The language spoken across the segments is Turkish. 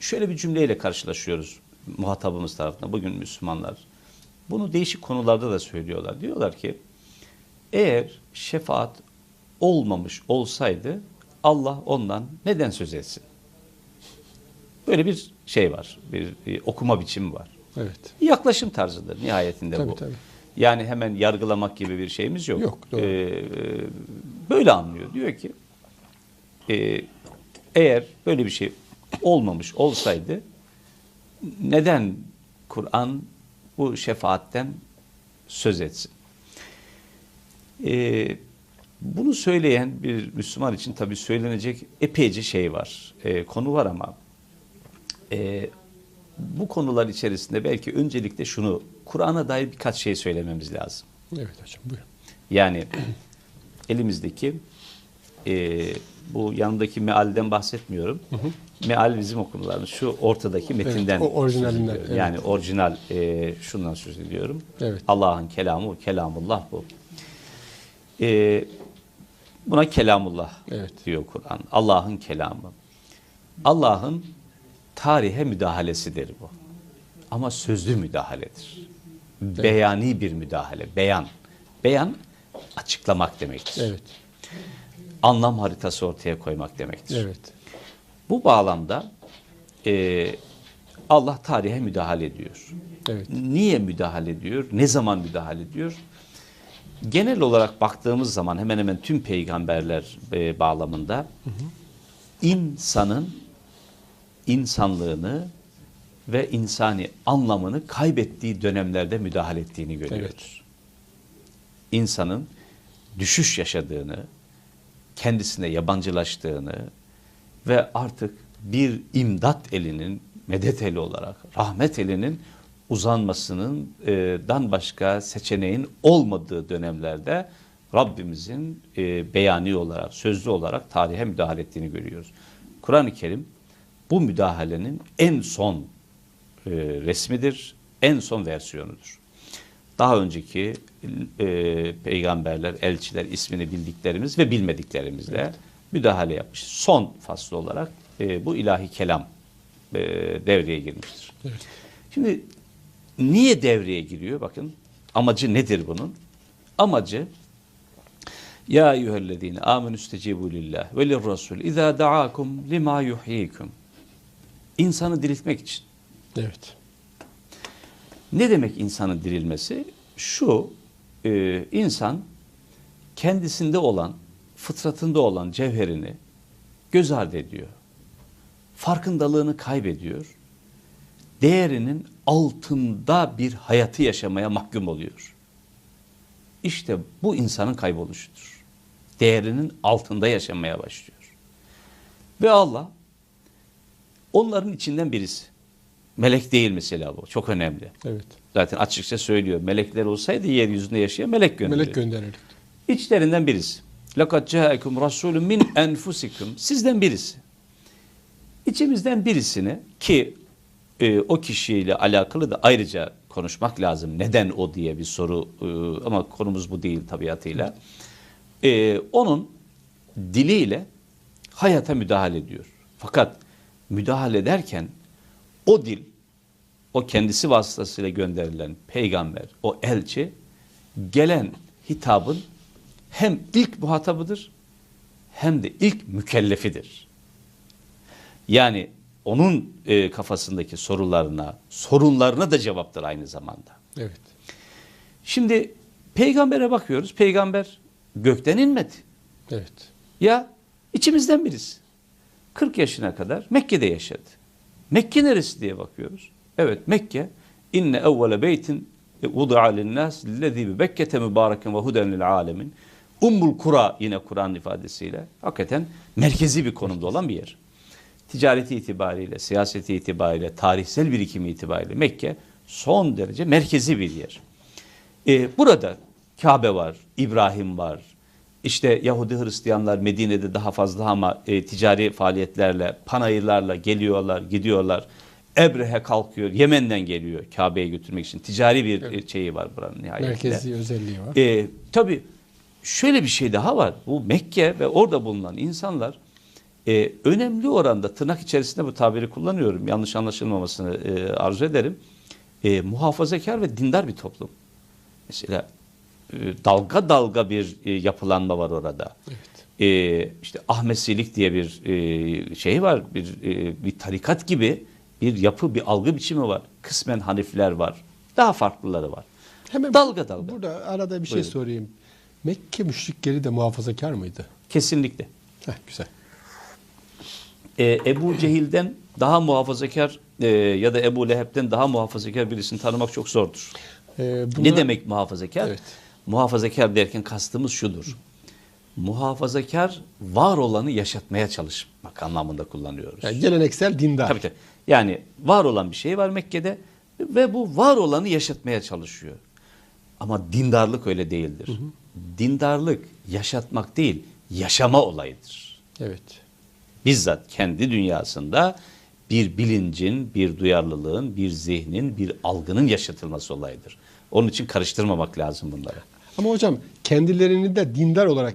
şöyle bir cümleyle karşılaşıyoruz muhatabımız tarafından. Bugün Müslümanlar bunu değişik konularda da söylüyorlar. Diyorlar ki eğer şefaat olmamış olsaydı Allah ondan neden söz etsin? Böyle bir şey var. Bir, okuma biçimi var. Evet. Yaklaşım tarzıdır nihayetinde Tabii, bu. tabii. Yani hemen yargılamak gibi bir şeyimiz yok. Yok, doğru. Ee, böyle anlıyor. Diyor ki e, eğer böyle bir şey olmamış olsaydı neden Kur'an bu şefaatten söz etsin? Ee, bunu söyleyen bir Müslüman için tabii söylenecek epeyce şey var, e, konu var ama e, bu konular içerisinde belki öncelikle şunu, Kur'an'a dair birkaç şey söylememiz lazım. Evet hocam buyurun. Yani elimizdeki e, bu yanındaki mealden bahsetmiyorum. Meal bizim okumlarımız. Şu ortadaki metinden. o orijinalinden, evet. Yani orijinal e, şundan söz ediyorum. Evet. Allah'ın kelamı, kelamullah bu. E, buna kelamullah Evet. diyor Kur'an. Allah'ın kelamı. Allah'ın tarihe müdahalesidir bu. Ama sözlü müdahaledir. Beyani bir müdahale. Beyan. Beyan açıklamak demektir. Evet. Anlam haritası ortaya koymak demektir. Evet. Bu bağlamda e, Allah tarihe müdahale ediyor. Evet. Niye müdahale ediyor? Ne zaman müdahale ediyor? Genel olarak baktığımız zaman hemen hemen tüm peygamberler e, bağlamında insanın insanlığını ve insani anlamını kaybettiği dönemlerde müdahale ettiğini görüyoruz. İnsanın düşüş yaşadığını, kendisine yabancılaştığını ve artık bir imdat elinin, medet eli olarak, rahmet elinin uzanmasının e, dan başka seçeneğin olmadığı dönemlerde Rabbimizin e, beyani olarak, sözlü olarak tarihe müdahale ettiğini görüyoruz. Kur'an-ı Kerim bu müdahalenin en son e, resmidir, en son versiyonudur. Daha önceki e, peygamberler, elçiler ismini bildiklerimiz ve bilmediklerimizle müdahale yapmış. Son faslı olarak e, bu ilahi kelam e, devreye girmiştir. Evet. Şimdi niye devreye giriyor? Bakın amacı nedir bunun? Amacı ya eyyühellezine amenü istecibu lillah ve lirrasul izâ da'akum lima yuhyikum. İnsanı diriltmek için. Evet. Ne demek insanın dirilmesi? Şu, e, insan kendisinde olan, fıtratında olan cevherini göz ardı ediyor. Farkındalığını kaybediyor. Değerinin altında bir hayatı yaşamaya mahkum oluyor. İşte bu insanın kayboluşudur. Değerinin altında yaşamaya başlıyor. Ve Allah onların içinden birisi. Melek değil mesela bu. Çok önemli. Evet. Zaten açıkça söylüyor. Melekler olsaydı yeryüzünde yaşayan melek gönderir. Melek gönderirdik. İçlerinden birisi. لَقَدْ جَاءَكُمْ رَسُولٌ مِنْ أَنْفُسِكُمْ Sizden birisi. İçimizden birisini ki e, o kişiyle alakalı da ayrıca konuşmak lazım. Neden o diye bir soru e, ama konumuz bu değil tabiatıyla. E, onun diliyle hayata müdahale ediyor. Fakat müdahale ederken o dil, o kendisi vasıtasıyla gönderilen peygamber, o elçi gelen hitabın hem ilk muhatabıdır hem de ilk mükellefidir. Yani onun e, kafasındaki sorularına, sorunlarına da cevaptır aynı zamanda. Evet. Şimdi peygambere bakıyoruz. Peygamber gökten inmedi. Evet. Ya içimizden birisi. 40 yaşına kadar Mekke'de yaşadı. Mekke neresi diye bakıyoruz. Evet Mekke inne evvele beytin vudu'a linnâs lillezî bi Bekke'te mübareken ve huden lil alemin. Ummul Kura yine Kur'an ifadesiyle hakikaten merkezi bir konumda olan bir yer. Ticareti itibariyle, siyaseti itibariyle, tarihsel birikimi itibariyle Mekke son derece merkezi bir yer. Ee, burada Kabe var, İbrahim var. İşte Yahudi Hristiyanlar Medine'de daha fazla ama e, ticari faaliyetlerle, panayırlarla geliyorlar, gidiyorlar. Ebrehe kalkıyor, Yemen'den geliyor Kabe'ye götürmek için. Ticari bir e, şeyi var buranın nihayetinde. Merkezi özelliği var. E, tabii şöyle bir şey daha var. Bu Mekke ve orada bulunan insanlar e, önemli oranda tırnak içerisinde bu tabiri kullanıyorum. Yanlış anlaşılmamasını e, arzu ederim. E, muhafazakar ve dindar bir toplum. Mesela e, dalga dalga bir e, yapılanma var orada. E, işte Ahmesilik diye bir e, şey var, bir e, bir tarikat gibi bir yapı, bir algı biçimi var. Kısmen Hanifler var. Daha farklıları var. Hemen dalga dalga. Burada arada bir şey Buyurun. sorayım. Mekke müşrikleri de muhafazakar mıydı? Kesinlikle. Heh, güzel. e, Ebu Cehil'den daha muhafazakar e, ya da Ebu Leheb'den daha muhafazakar birisini tanımak çok zordur. Ee, Ne bunlar- demek muhafazakar? Evet. Muhafazakar derken kastımız şudur. Muhafazakar var olanı yaşatmaya çalışmak anlamında kullanıyoruz. Yani geleneksel dindar. Tabii tabii. Yani var olan bir şey var Mekke'de ve bu var olanı yaşatmaya çalışıyor. Ama dindarlık öyle değildir. Dindarlık yaşatmak değil, yaşama olayıdır. Evet. bizzat kendi dünyasında bir bilincin, bir duyarlılığın, bir zihnin, bir algının yaşatılması olayıdır. Onun için karıştırmamak lazım bunları. Ama hocam kendilerini de dindar olarak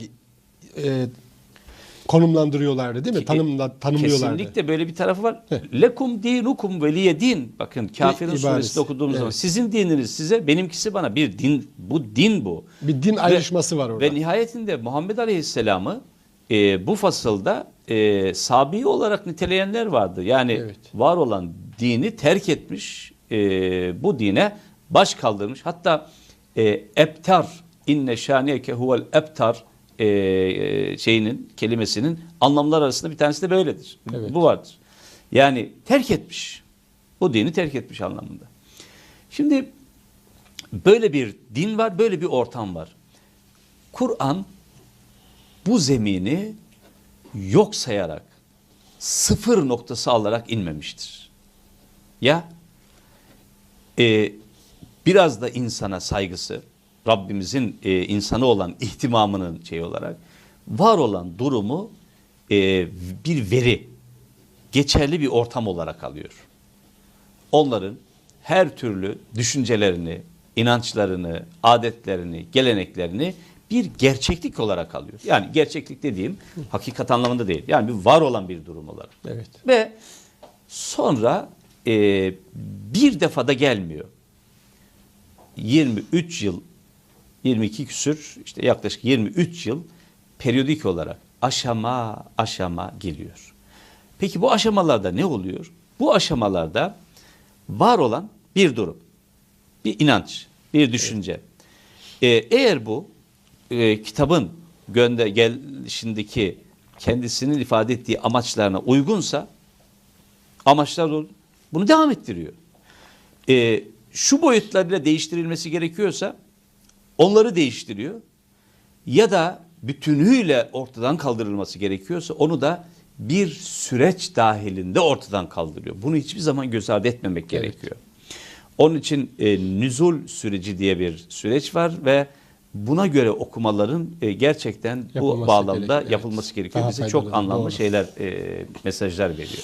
e, konumlandırıyorlardı değil mi? Tanımla, tanımlıyorlardı. Kesinlikle böyle bir tarafı var. Heh. Lekum dinukum veliye din. Bakın kafirin İbaresi. suresinde okuduğumuz zaman Evet. sizin dininiz size, benimkisi bana bir din. Bu din bu. Bir din Ve- ayrışması var orada. Ve nihayetinde Muhammed Aleyhisselam'ı e, bu fasılda e, sabi olarak niteleyenler vardı. Yani Evet. var olan dini terk etmiş, e, bu dine baş kaldırmış. Hatta e, ebtar, inne şaniyeke huvel ebtar e, e, şeyinin, kelimesinin anlamlar arasında bir tanesi de böyledir. Evet. Bu vardır. Yani terk etmiş. Bu dini terk etmiş anlamında. Şimdi böyle bir din var, böyle bir ortam var. Kur'an bu zemini yok sayarak, sıfır noktası alarak inmemiştir. Ya e, biraz da insana saygısı, Rabbimizin e, insanı olan ihtimamının şey olarak var olan durumu e, bir veri, geçerli bir ortam olarak alıyor. Onların her türlü düşüncelerini, inançlarını, adetlerini, geleneklerini bir gerçeklik olarak alıyor. Yani gerçeklik dediğim hakikat anlamında değil. Yani bir var olan bir durum olarak. Evet. Ve sonra e, bir defada gelmiyor. 23 yıl, 22 küsür, işte yaklaşık 23 yıl periyodik olarak aşama aşama geliyor. Peki bu aşamalarda ne oluyor? Bu aşamalarda var olan bir durum, bir inanç, bir düşünce. Ee, eğer bu e, kitabın gönde gelişindeki kendisinin ifade ettiği amaçlarına uygunsa amaçlar doğru. Bunu devam ettiriyor. Ee, şu boyutlarıyla değiştirilmesi gerekiyorsa onları değiştiriyor. Ya da bütünüyle ortadan kaldırılması gerekiyorsa onu da bir süreç dahilinde ortadan kaldırıyor. Bunu hiçbir zaman göz ardı etmemek gerekiyor. Onun için e, nüzul süreci diye bir süreç var ve buna göre okumaların e, gerçekten bu Yapılması bağlamda gerek- evet. yapılması gerekiyor. Daha Bize çok anlamlı doğru. şeyler, e, mesajlar veriyor.